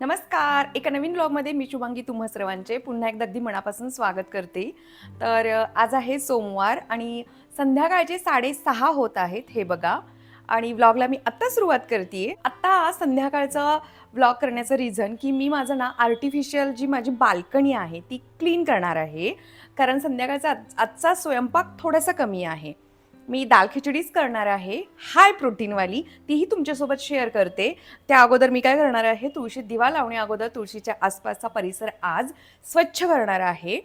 नमस्कार. एका नवीन ब्लॉगमध्ये मी शुभांगी तुम्हा सर्वांचे पुन्हा एकदा अगदी मनापासून स्वागत करते. तर आज आहे सोमवार आणि संध्याकाळचे साडेसहा होत आहेत हे बघा. आणि व्लॉगला मी आत्ता सुरुवात करते आत्ता संध्याकाळचा व्लॉग करण्याचं रिझन की मी माझं ना आर्टिफिशियल जी माझी बाल्कनी आहे ती क्लीन करणार आहे. कारण संध्याकाळचा आज- आजचा स्वयंपाक थोडासा कमी आहे. मी दाल खिचडीच करणार आहे. हाय प्रोटीनवाली तीही तुमच्यासोबत शेअर करते. त्या अगोदर मी काय करणार आहे तुळशीत दिवा लावण्या अगोदर तुळशीच्या आसपासचा परिसर आज स्वच्छ करणार आहे.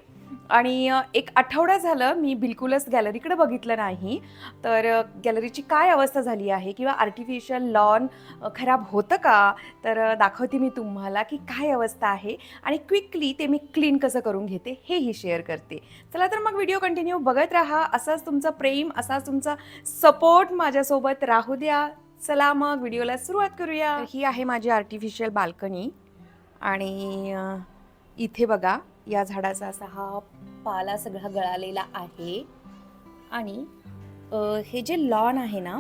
आणि एक आठवडा झालं मी बिलकुलच गॅलरीकडे बघितलं नाही. तर गॅलरीची काय अवस्था झाली आहे किंवा आर्टिफिशियल लॉन खराब होतं का? तर दाखवते मी तुम्हाला की काय अवस्था आहे आणि क्विकली ते मी क्लीन कसं करून घेते हेही शेअर करते. चला तर मग व्हिडिओ कंटिन्यू बघत राहा. असाच तुमचं प्रेम असाच तुमचा सपोर्ट माझ्यासोबत राहू द्या. चला मग व्हिडिओला सुरुवात करूया. ही आहे माझी आर्टिफिशियल बाल्कनी आणि इथे बघा. या झाडाचा असा हा पाला सगळा गळालेला आहे. आणि हे जे लॉन आहे ना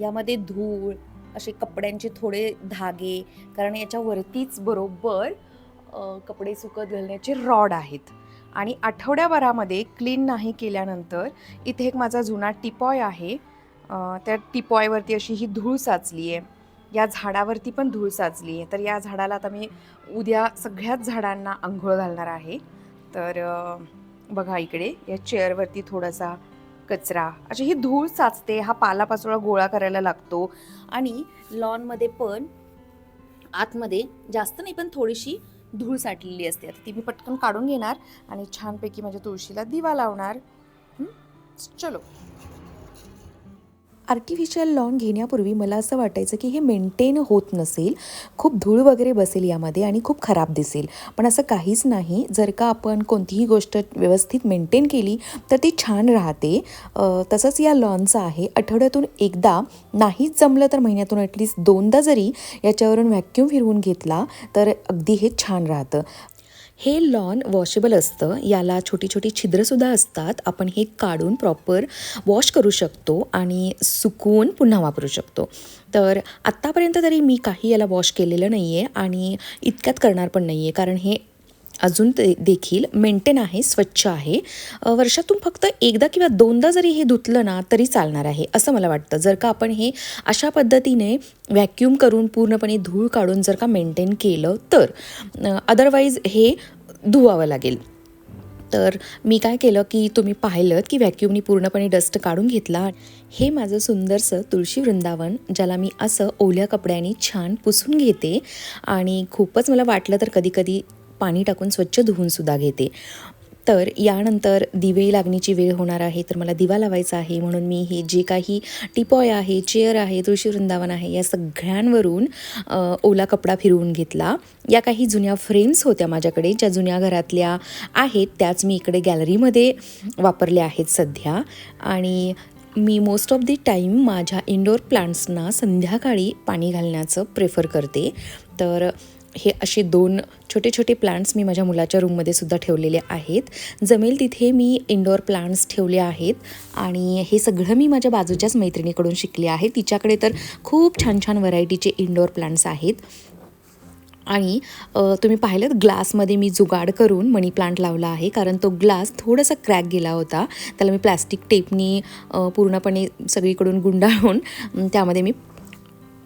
यामध्ये धूळ असे कपड्यांचे थोडे धागे कारण याच्यावरतीच बरोबर कपडे सुकत घालण्याचे रॉड आहेत. आणि आठवड्याभरामध्ये क्लीन नाही केल्यानंतर इथे एक माझा जुना टिपॉय आहे. त्या टिपॉयवरती अशी ही धूळ साचली आहे या झाडावरती पण धूळ साचली आहे. तर या झाडाला आता मी उद्या सगळ्याच झाडांना आंघोळ घालणार आहे. तर बघा इकडे या चेअरवरती थोडासा कचरा. अशी ही धूळ साचते हा पालापाचोळा गोळा करायला लागतो. आणि लॉनमध्ये पण आतमध्ये जास्त नाही पण थोडीशी धूळ साठलेली असते. आता ती मी पटकन काढून घेणार आणि छानपैकी माझ्या तुळशीला दिवा लावणार. चलो. आर्टिफिशियल लॉन घेण्यापूर्वी मला असं वाटायचं की हे मेंटेन होत नसेल खूप धूळ वगैरे बसेल यामध्ये आणि खूप खराब दिसेल. पण असं काहीच नाही. जर का आपण कोणतीही गोष्ट व्यवस्थित मेंटेन केली तर ती छान राहते. तसंच या लॉनचं आहे. आठवड्यातून एकदा नाहीच जमलं तर महिन्यातून ॲटलिस्ट दोनदा जरी याच्यावरून व्हॅक्यूम फिरवून घेतला तर अगदी हे छान राहतं. हे लॉन वॉशेबल असतं. याला छोटी छोटी छिद्रसुद्धा असतात. आपण हे काढून प्रॉपर वॉश करू शकतो आणि सुकवून पुन्हा वापरू शकतो. तर आत्तापर्यंत तरी मी काही याला वॉश केलेलं नाही आहे आणि इतक्यात करणार पण नाही आहे कारण हे अजून ते देखील मेंटेन आहे स्वच्छ आहे. वर्षातून फक्त एकदा किंवा दोनदा जरी हे धुतलं ना तरी चालणार आहे असं मला वाटतं. जर का आपण हे अशा पद्धतीने व्हॅक्यूम करून पूर्णपणे धूळ काढून जर का मेंटेन केलं तर अदरवाईज हे धुवावं लागेल. तर मी काय केलं की तुम्ही पाहिलं की व्हॅक्यूमनी पूर्णपणे डस्ट काढून घेतला. हे माझं सुंदरसं तुळशी वृंदावन ज्याला मी असं ओल्या कपड्याने छान पुसून घेते. आणि खूपच मला वाटलं तर कधी कधी पाणी टाकून स्वच्छ धुवूनसुद्धा घेते. तर यानंतर दिवे लागण्याची वेळ होणार आहे तर मला दिवा लावायचा आहे म्हणून मी हे जे काही टिपॉय आहे चेअर आहे तुळशी वृंदावन आहे या सगळ्यांवरून ओला कपडा फिरवून घेतला. या काही जुन्या फ्रेम्स होत्या माझ्याकडे ज्या जुन्या घरातल्या आहेत त्याच मी इकडे गॅलरीमध्ये वापरल्या आहेत सध्या. आणि मी मोस्ट ऑफ दी टाईम माझ्या इंडोर प्लांट्सना संध्याकाळी पाणी घालण्याचं प्रेफर करते. तर हे असे दोन छोटे छोटे प्लांट्स मी माझ्या मुलाच्या रूममध्ये सुद्धा ठेवलेले आहेत. जमेल तिथे मी इंडोर प्लांट्स ठेवले आहेत आणि हे सगळं मी माझ्या बाजूच्याच मैत्रिणीकडून शिकले आहे. तिच्याकडे तर खूप छान छान व्हरायटीचे इंडोर प्लांट्स आहेत. आणि तुम्ही पाहिलं ग्लासमध्ये मी जुगाड करून मनी प्लांट लावला आहे. कारण तो ग्लास थोडासा क्रॅक गेला होता. त्याला मी प्लॅस्टिक टेपनी पूर्णपणे सगळीकडून गुंडाळून त्यामध्ये मी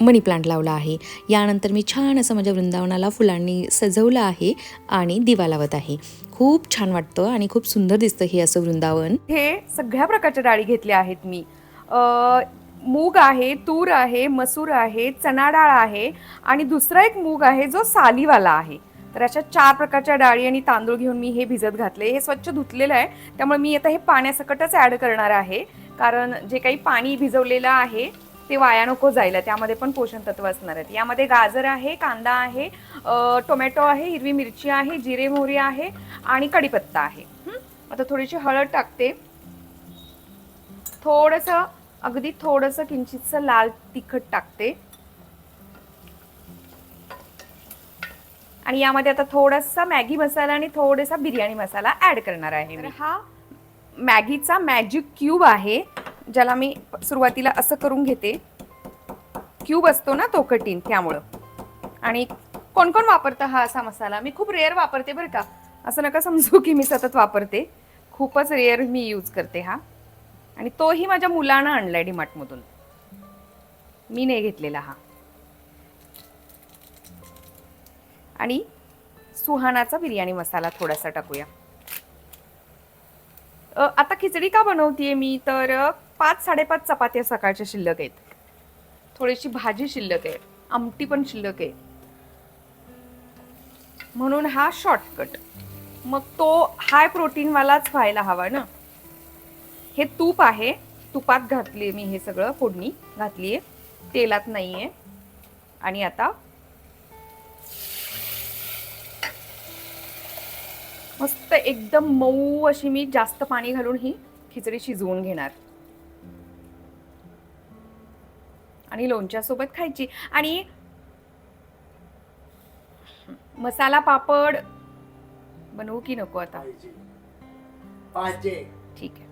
मनी प्लांट लावला आहे. यानंतर मी छान असं माझ्या वृंदावनाला फुलांनी सजवलं आहे आणि दिवा लावत आहे. खूप छान वाटतं आणि खूप सुंदर दिसतं हे असं वृंदावन. हे सगळ्या प्रकारच्या डाळी घेतल्या आहेत मी. मूग आहे तूर आहे मसूर आहे चणा डाळ आहे आणि दुसरा एक मूग आहे जो सालीवाला आहे. तर अशा चार प्रकारच्या डाळी आणि तांदूळ घेऊन मी हे भिजत घातले. हे स्वच्छ धुतलेलं आहे. त्यामुळे मी आता हे पाण्यासकटच ॲड करणार आहे. कारण जे काही पाणी भिजवलेलं आहे ते वाया नको जायला. त्यामध्ये पण पोषण तत्व असणार आहेत. यामध्ये गाजर आहे कांदा आहे टोमॅटो आहे हिरवी मिरची आहे जिरे मोहरी आहे आणि कढीपत्ता आहे? आता थोडीशी हळद टाकते. थोडंसं अगदी थोडंसं किंचितचं लाल तिखट टाकते. आणि यामध्ये आता थोडासा मॅगी मसाला आणि थोडासा बिर्याणी मसाला ॲड करणार आहे हा मॅगीचा मॅजिक क्यूब आहे. ज्याला मी सुरुवातीला असं करून घेते. क्यूब असतो ना तो कठीण त्यामुळं. आणि कोण कोण वापरतं हा असा मसाला? मी खूप रेअर वापरते बरं का. असं नका समजू की मी सतत वापरते. खूपच रेअर मी यूज करते हा. आणि तोही माझ्या मुलानं आणलाय डीमार्टमधून. मी नाही घेतलेला हा. आणि सुहानाचा बिर्याणी मसाला थोडासा टाकूया. आता खिचडी का बनवतीये मी? तर पाच साडेपाच चपात्या सकाळच्या शिल्लक आहेत. थोडीशी भाजी शिल्लक आहे. आमटी पण शिल्लक आहे. म्हणून हा शॉर्टकट मग तो हाय प्रोटीनवालाच व्हायला हवा ना? हे तूप आहे. तुपात घातली मी हे सगळं फोडणी घातली आहे तेलात नाही आहे आणि आता मस्त एकदम मऊ अशी मी जास्त पाणी घालून ही खिचडी शिजवून घेणार. आणि लोणच्या सोबत खायची. आणि मसाला पापड बनवू की नको आता? ठीक आहे.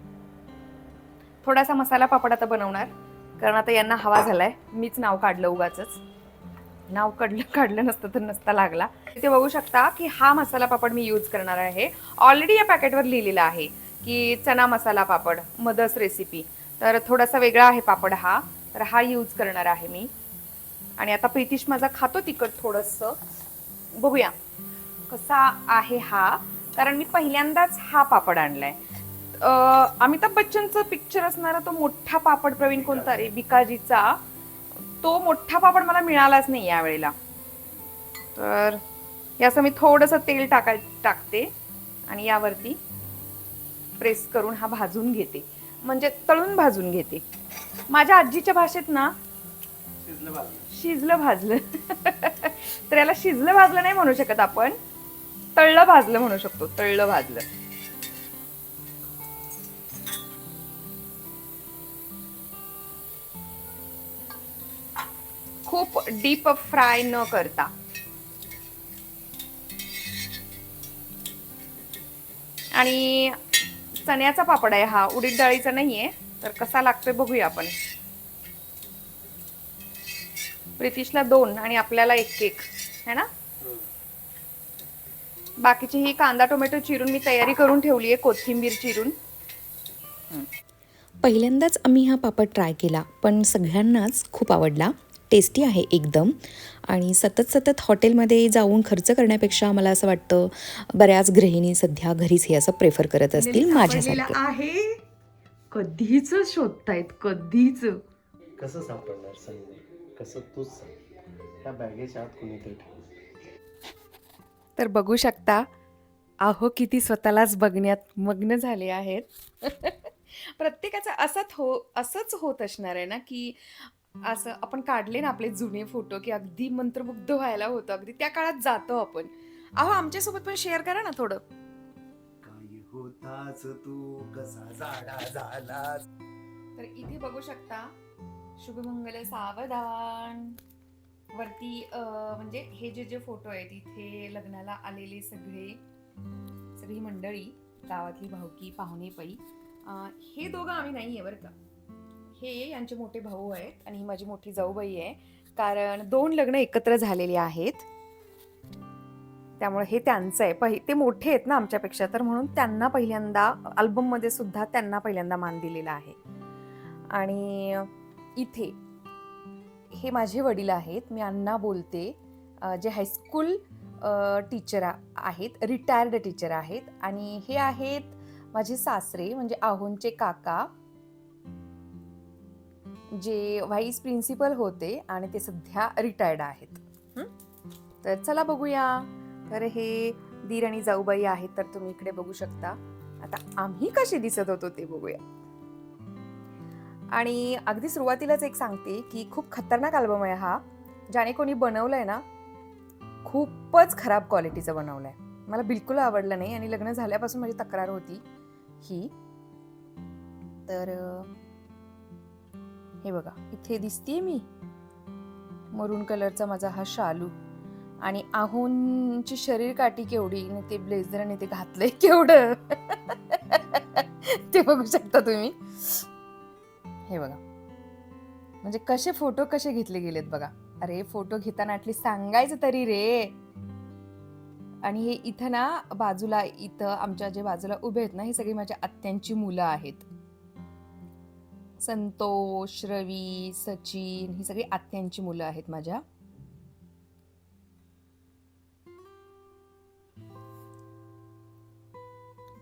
थोडासा मसाला पापड आता बनवणार. कारण आता यांना हवा झालाय. मीच नाव काढलं उगाच नाव काढलं काढलं नसतं तर नसता लागला. इथे बघू शकता की हा मसाला पापड मी यूज करणार आहे. ऑलरेडी या पॅकेटवर लिहिलेलं आहे की चना मसाला पापड मदर्स रेसिपी तर थोडासा वेगळा आहे पापड हा. तर हा यूज करणार आहे मी. आणि आता प्रितीश माझा खातो तिखट थोडंसं. बघूया कसा आहे हा. कारण मी पहिल्यांदाच हा पापड आणलाय. अमिताभ बच्चनचं पिक्चर असणारा तो मोठा पापड प्रवीण कोणता रे? बिकाजीचा तो मोठा पापड मला मिळालाच नाही यावेळेला. तर हे असं मी थोडंसं तेल टाकाय टाकते आणि यावरती प्रेस करून हा भाजून घेते. म्हणजे तळून भाजून घेते. माझ्या आजीच्या भाषेत ना शिजलं भाजलं. शिजलं भाजलं. तर याला शिजलं भाजलं नाही म्हणू शकत आपण. तळलं भाजलं म्हणू शकतो. तळलं भाजलं. खूप डीप फ्राय न करता. आणि चण्याचा पापड आहे हा. उडीद डाळीचा नाहीये. तर कसा लागतोय बघूया आपण. प्रितिशला दोन आणि आपल्याला एक केक है ना? बाकीची ही कांदा टोमॅटो चिरून मी तयारी करून ठेवली आहे कोथिंबीर चिरून. पहिल्यांदाच आम्ही हा पापड ट्राय केला पण सगळ्यांनाच खूप आवडला. टेस्टी आहे एकदम. आणि सतत सतत हॉटेलमध्ये जाऊन खर्च करण्यापेक्षा मला असं वाटतं बऱ्याच गृहिणी सध्या घरीच हे असं प्रेफर करत असतील माझ्यासारखे. आहे. कधीच शोधतायत कधीच. कसं सापडणार संजय कसं तूच सांग. त्या बॅगेच्या आत कुणीतरी तर बघू शकता अहो किती स्वतःलाच बघण्यात मग्न झाले आहेत. प्रत्येकाचं असंच हो असंच होत असणार आहे ना की असं आपण काढले ना आपले जुने फोटो की अगदी मंत्रमुग्ध व्हायला होतं अगदी त्या काळात जातो आपण. अहो आमच्यासोबत पण शेअर करा ना थोडं. होताच तू कसा जाडा झालास? तर इथे बघू शकता शुभमंगल सावधान. वरती म्हणजे हे जे जे फोटो आहेत इथे लग्नाला आलेले सगळे सगळी मंडळी गावातली भावकी पाहुणे पै हे दोघं आम्ही नाही आहे बरं का. हे यांचे मोठे भाऊ आहेत आणि ही माझी मोठी जाऊबाई आहे. कारण दोन लग्न एकत्र झालेली आहेत. त्यामुळे हे त्यांचं आहे. पहि ते मोठे आहेत ना आमच्यापेक्षा तर म्हणून त्यांना पहिल्यांदा अल्बममध्ये सुद्धा त्यांना पहिल्यांदा मान दिलेला आहे. आणि इथे हे माझे वडील आहेत मी अण्णा बोलते. जे हायस्कूल टीचर आहेत रिटायर्ड टीचर आहेत. आणि हे आहेत माझे सासरे म्हणजे आहोंचे काका. जे व्हाईस प्रिन्सिपल होते आणि ते सध्या रिटायर्ड आहेत. तर चला बघूया. तर हे दीर आणि जाऊबाई आहेत तर तुम्ही इकडे बघू शकता. आता आम्ही कसे दिसत होतो ते बघूया. आणि अगदी सुरुवातीलाच एक सांगते की खूप खतरनाक अल्बम आहे हा. ज्याने कोणी बनवलंय ना खूपच खराब क्वालिटीचं बनवलंय. मला बिलकुल आवडलं नाही आणि लग्न झाल्यापासून माझी तक्रार होती ही. तर हे बघा इथे दिसतीये मी. मरून कलरचा माझा हा शालू. आणि आहोंची शरीर काठी केवढी आणि ते ब्लेझर आणि ते घातलंय केवढं? ते बघू शकता तुम्ही. हे बघा. म्हणजे कसे फोटो कसे घेतले गेलेत बघा. अरे फोटो घेताना ऍटलीस्ट सांगायचं तरी रे. आणि हे इथं ना बाजूला इथं आमच्या जे बाजूला उभे आहेत ना हे सगळी माझ्या आत्यांची मुलं आहेत. संतोष रवी सचिन ही सगळी आत्यांची मुलं आहेत माझ्या.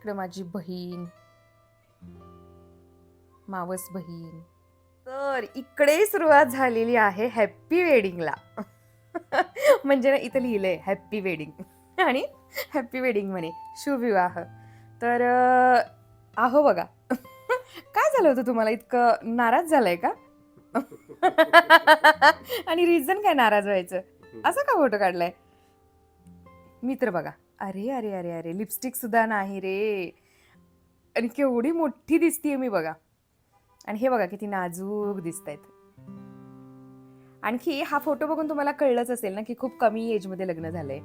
इकडे माझी बहीण. मावस बहीण. तर इकडे सुरुवात झालेली आहे हॅप्पी वेडिंगला म्हणजे ना इथं लिहिलंय हॅप्पी वेडिंग आणि हॅप्पी वेडिंग म्हणे शुभविवाह. तर आहो बघा. काय झालं होतं तुम्हाला इतकं नाराज झालंय का? आणि रिझन काय नाराज व्हायचं? असं का फोटो काढलाय? मित्र बघा. अरे अरे अरे अरे लिपस्टिक सुद्धा नाही रे. आणि केवढी मोठी दिसतीये मी बघा. आणि हे बघा किती नाजूक दिसत आहेत आणखी हा फोटो बघून तुम्हाला कळलंच असेल ना की खूप कमी एजमध्ये लग्न झालंय.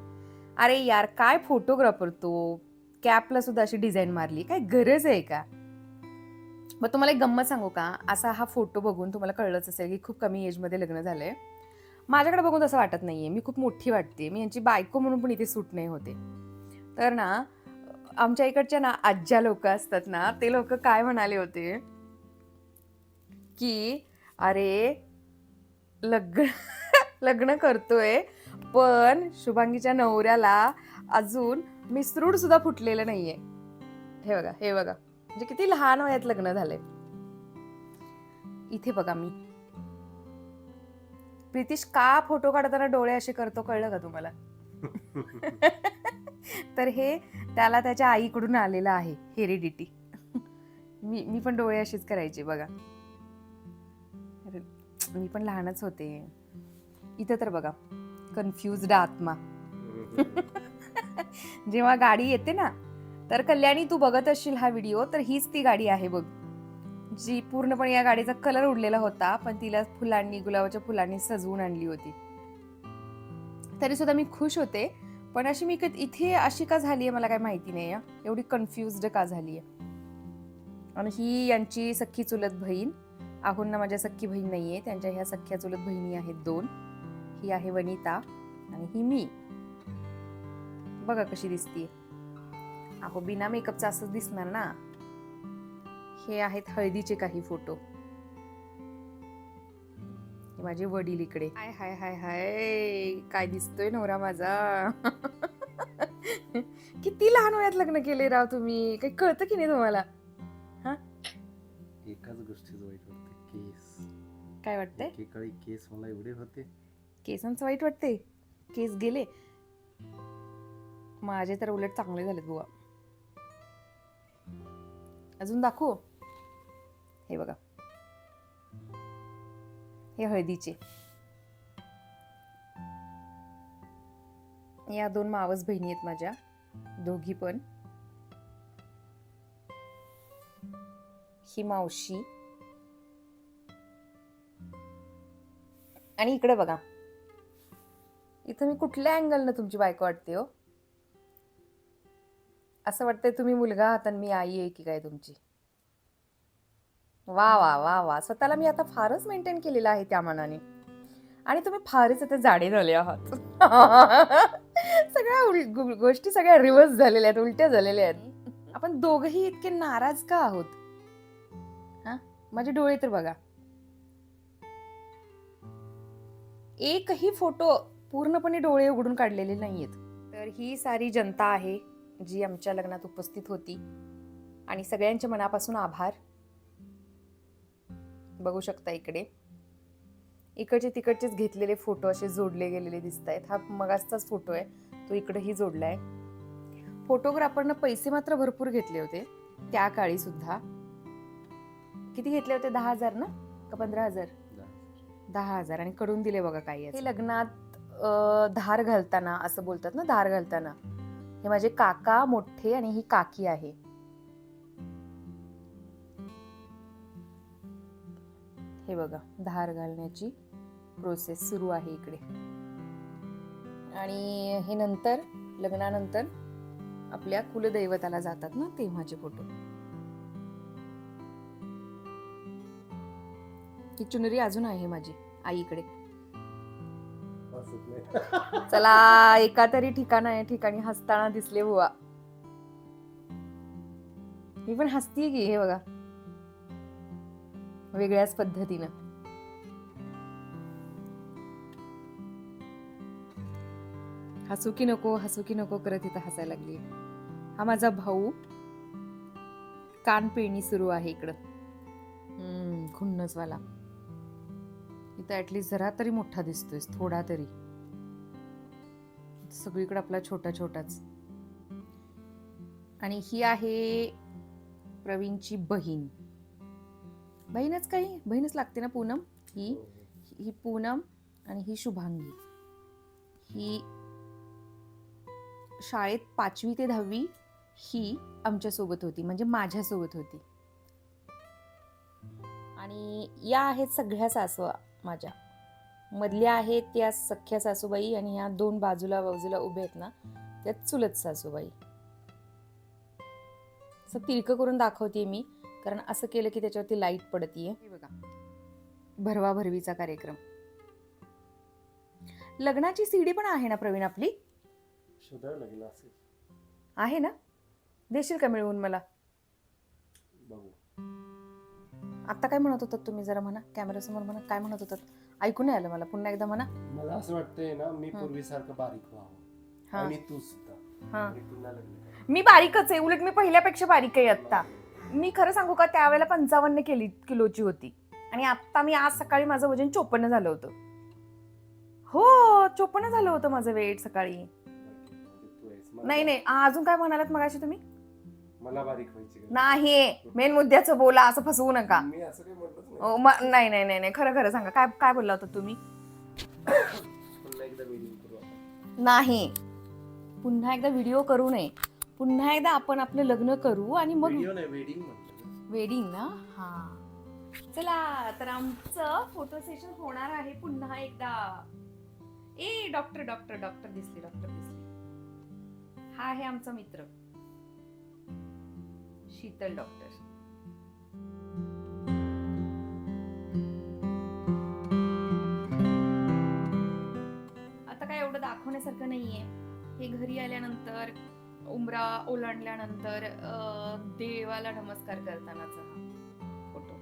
अरे यार काय फोटोग्राफर तो? कॅपला सुद्धा अशी डिझाईन मारली. काय गरज आहे का? मग तुम्हाला एक गंमत सांगू का? असा हा फोटो बघून तुम्हाला कळलंच असेल की खूप कमी एजमध्ये लग्न झालंय. माझ्याकडे बघून तसं वाटत नाहीये. मी खूप मोठी वाटते. मी यांची बायको म्हणून पण इथे सूट नाही होते. तर ना आमच्या इकडच्या ना आज्या लोक असतात ना ते लोक काय म्हणाले होते? की अरे लग्न लग्न करतोय पण शुभांगीच्या नवऱ्याला अजून मिसरूड सुद्धा फुटलेलं नाहीये. हे बघा हे बघा. म्हणजे किती लहान वयात लग्न झालंय. इथे बघा मी. प्रितिश का फोटो काढताना डोळे असे करतो कळलं का तुम्हाला? तर हे त्याला त्याच्या आईकडून आलेलं आहे हेरिडिटी. मी मी पण डोळे अशीच करायचे बघा. मी पण लहानच होते. इथं तर बघा कन्फ्युज्ड आत्मा. जेव्हा गाडी येते ना तर कल्याणी तू बघत असशील हा व्हिडिओ तर हीच ती गाडी आहे बघ. जी पूर्णपणे या गाडीचा कलर उडलेला होता पण तिला फुलांनी गुलाबाच्या फुलांनी सजवून आणली होती. तरी सुद्धा मी खुश होते पण अशी मी इथे अशी का झाली आहे मला काय माहिती नाही एवढी कन्फ्युज्ड का झाली आहे आणि ही यांची सख्खी चुलत बहीण आहुंना माझ्या सख्खी बहीण नाही आहे त्यांच्या ह्या सख्ख्या चुलत बहिणी आहेत दोन. ही आहे वनिता आणि ही मी. बघा कशी दिसतीये. अहो बिना मेकअपचं असंच दिसणार ना. हे आहेत हळदीचे काही फोटो माझे वडील इकडे. हाय हाय हाय हाय. काय दिसतोय नवरा माझा? किती लहान वयात लग्न केले राव तुम्ही? काही कळतं की नाही तुम्हाला? एकाच गोष्टीचं वाईट वाटते केस. काय वाटतंय? एकेकाळी केस मला एवढे होते. केसांचं वाईट वाटते केस गेले. माझे तर उलट चांगले झालेत बुवा. अजून दाखवू? हे बघा. हे हळदीचे. या दोन मावस बहिणी आहेत माझ्या. दोघी पण. ही मावशी. आणि इकडे बघा. इथं मी कुठल्या अँगलनं तुमची बायको वाटते हो? असं वाटतंय तुम्ही मुलगा आहात आणि मी आई आहे की काय तुमची? वा वा वा वा. स्वतःला मी आता फारच मेंटेन केलेलं आहे त्या मनाने. आणि तुम्ही फारच आता जाडे झाले आहात. सगळ्या उल- गोष्टी सगळ्या रिव्हर्स झालेल्या आहेत उलट्या झालेल्या आहेत. आपण दोघही इतके नाराज का आहोत? हा? माझे डोळे तर बघा. एकही फोटो पूर्णपणे डोळे उघडून काढलेले नाहीयेत. तर ही सारी जनता आहे जी आमच्या लग्नात उपस्थित होती. आणि सगळ्यांच्या मनापासून आभार. बघू शकता इकडे. इकडचे तिकडचेच घेतलेले फोटो असे जोडले गेलेले दिसत आहेत. हा मगासचाच फोटो आहे. तो इकडेही जोडलाय फोटोग्राफरनं पैसे मात्र भरपूर घेतले होते. त्या काळी सुद्धा. किती घेतले होते? दहा हजार ना? का पंधरा हजार? दहा हजार. आणि कडून दिले बघा काही हे लग्नात धार घालताना असं बोलतात ना धार घालताना. हे माझे काका मोठे आणि ही काकी आहे. हे बघा धार घालण्याची प्रोसेस सुरू आहे इकडे. आणि हे नंतर लग्नानंतर आपल्या कुलदैवताला जातात ना तेव्हाचे फोटो ही चुनरी अजून आहे माझी आईकडे चला एका तरी आहे ठिकाणी हसताना दिसले बुवा. मी पण हसतीये की हे बघा. वेगळ्याच पद्धतीनं. हसू की नको हसू की नको करत इथं हसायला लागली हा माझा भाऊ कान पिळणी सुरू आहे इकडं. खुन्नसवाला. इथं ऍटलीस्ट जरा तरी मोठा दिसतोय थोडा तरी. सगळीकडे आपला छोटा छोटाच. आणि ही आहे प्रवीणची बहीण. बहीणच काही बहीणच लागते ना पूनम? ही ही पूनम आणि ही शुभांगी. ही शाळेत पाचवी ते दहावी ही आमच्यासोबत होती म्हणजे माझ्यासोबत होती. आणि या आहेत सगळ्या सासवा माझ्या. मधल्या आहेत त्या सख्या सासूबाई आणि या दोन बाजूला बाजूला उभ्या आहेत ना त्या चुलत सासूबाई. असं तिरकं करून दाखवते मी. कारण असं केलं की त्याच्यावरती लाइट पडतीये. हे बघा. भरवा भरवीचा कार्यक्रम. लग्नाची सीडी पण आहे ना प्रवीण आपली? शोधावं लागेल असेल. आहे ना? देशील का मिळवून मला? बघू. आता काय म्हणत होतात तुम्ही? जरा म्हणा. कॅमेऱ्यासमोर म्हणा. काय म्हणत होतात? ऐकून नाही आलं मला. पुन्हा एकदा म्हणा. मला असं वाटतंय ना मी हं. पूर्वीसारखं बारीक व्हावं. हा. आणि तू सुद्धा. हा. आणि पुन्हा लग्न कर. मी बारीकच आहे. उलट मी पहिल्यापेक्षा बारीक आहे आत्ता. मी खरं सांगू का त्यावेळेला पंचावन्न केली किलोची होती. आणि आता मी आज सकाळी माझं वजन चोपन्न झालं होतं. हो चोपन्न झालं होतं माझं वेट सकाळी. नाही नाही अजून काय म्हणालात तुम्ही? मला बारीक व्हायची गरज नाही मेन मुद्द्याचं बोला असं फसवू नका. म्हणलंच नाही. नाही नाही नाही खरं खरं सांगा काय काय बोलला होता तुम्ही? नाही. पुन्हा एकदा व्हिडिओ करू नये. पुन्हा एकदा आपण आपलं लग्न करू आणि मग वेडिंग वेडिंग ना? हा. चला तर आमचं फोटो सेशन होणार आहे पुन्हा एकदा. ए डॉक्टर डॉक्टर डॉक्टर दिसले डॉक्टर दिसले. हा आहे आमचा मित्र. शीतल डॉक्टर आता काय एवढं दाखवण्यासारखं नाहीये. हे घरी आल्यानंतर उमरा ओलांडल्यानंतर देवाला नमस्कार करतानाचा हा फोटो.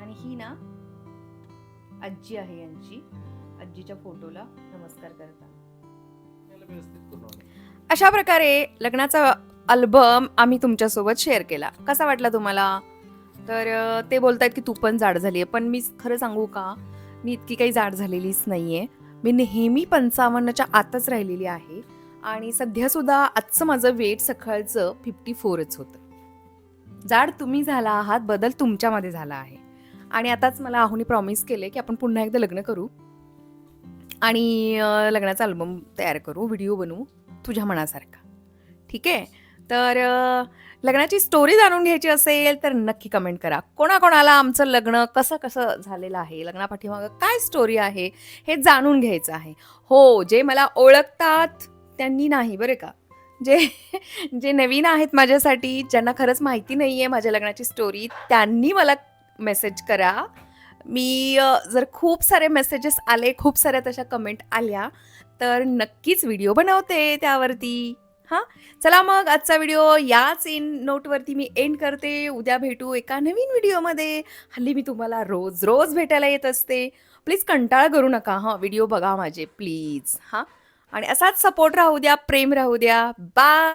आणि ही ना आजी आहे यांची. आजीच्या फोटोला नमस्कार करताना. अशा प्रकारे लग्नाचा अल्बम आम्ही तुमच्यासोबत शेअर केला. कसा वाटला तुम्हाला? तर ते बोलतायत की तू पण जाड झाली आहे पण मी खरं सांगू का? मी इतकी काही जाड झालेलीच नाही आहे मी नेहमी पंचावन्नच्या आतच राहिलेली आहे आणि सध्यासुद्धा आजचं माझं वेट सकाळचं फिफ्टी फोरच होतं. जाड तुम्ही झाला आहात बदल तुमच्यामध्ये झाला आहे. आणि आताच मला आहुनी प्रॉमिस केले की आपण पुन्हा एकदा लग्न करू. आणि लग्नाचा अल्बम तयार करू व्हिडिओ बनवू तुझ्या मनासारखा. ठीक? आहे तर लग्नाची स्टोरी जाणून घ्यायची असेल तर नक्की कमेंट करा. कोणाकोणाला आमचं लग्न कसं कसं झालेलं आहे लग्नापाठीमागं काय स्टोरी आहे हे जाणून घ्यायचं आहे. हो जे मला ओळखतात त्यांनी नाही बरे का? जे जे नवीन आहेत माझ्यासाठी ज्यांना खरंच माहिती नाही आहे माझ्या लग्नाची स्टोरी त्यांनी मला मेसेज करा. मी जर खूप सारे मेसेजेस आले खूप साऱ्या तशा कमेंट आल्या तर नक्कीच व्हिडिओ बनवते त्यावरती. हां? चला मग आजचा व्हिडिओ याच इन नोटवरती मी एंड करते. उद्या भेटू एका नवीन व्हिडिओमध्ये हल्ली मी तुम्हाला रोज रोज भेटायला येत असते. प्लीज कंटाळा करू नका हां. व्हिडिओ बघा माझे प्लीज हां. आणि असाच सपोर्ट राहू द्या प्रेम राहू द्या. बाय